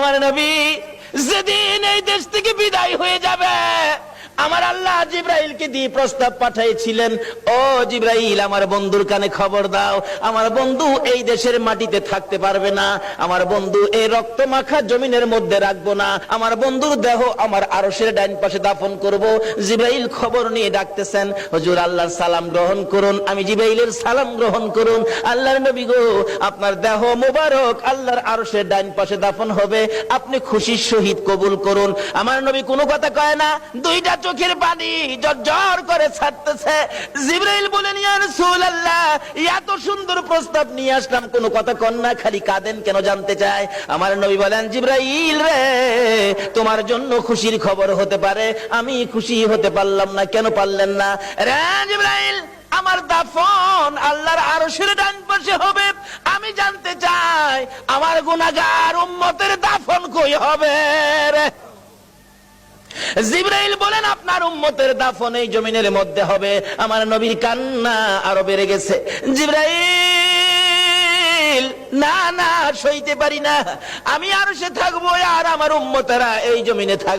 আমার নবী যেদিন এই দেশ থেকে বিদায় হয়ে যাবে আমার আল্লাহ জিব্রাইলকে দিয়ে প্রস্তাব পাঠাইছিলেন, ও জিব্রাইল, আমার বন্ধুর কানে খবর দাও। আমার বন্ধু এই দেশের মাটিতে থাকতে পারবে না। আমার বন্ধু এই রক্ত মাখা জমিনের মধ্যে রাখব না। আমার বন্ধুর দেহ আমার আরশের ডাইন পাশে দাফন করব। জিব্রাইল খবর নিয়ে ডাকতেছেন, হুজুর, আল্লাহর সালাম গ্রহণ করুন। আমি জিব্রাইলের সালাম গ্রহণ করুন। আল্লাহর নবী গো, আপনার দেহ মোবারক আল্লাহর আরশের ডাইন পাশে দাফন হবে। আপনি খুশির সহিত কবুল করুন। আমার নবী কোনো কথা কয় না, দুইটা চোখের পানি জর্জর করে ছাড়তেছে। জিব্রাইল বলেন, ইয়া রাসূলুল্লাহ, এত সুন্দর প্রস্তাব নিয়ে আসলাম। কোনো কথা কন না খালি কাঁদেন, কেন জানতে চায়? আমার নবী বলেন, জিব্রাইল রে, তোমার জন্য খুশির খবর হতে পারে। আমি খুশি হতে পারলাম না, কেন পারলেন না? রে জিব্রাইল, আমার দাফন আল্লাহর আরশের ডান পাশে হবে। আমি জানতে চাই, আমার গুনাহগার উম্মতের দাফন কই হবে? জিব্রাইল বলেন, আপনার উম্মতের দাফন এই জমিনের মধ্যে হবে। আমার নবীর কান্না আরও বেড়ে গেছে। জিব্রাইল, না না, সইতে পারি না। আমি আরও সে থাকব আর আমার উম্মতেরা এই জমিনে থাকবে।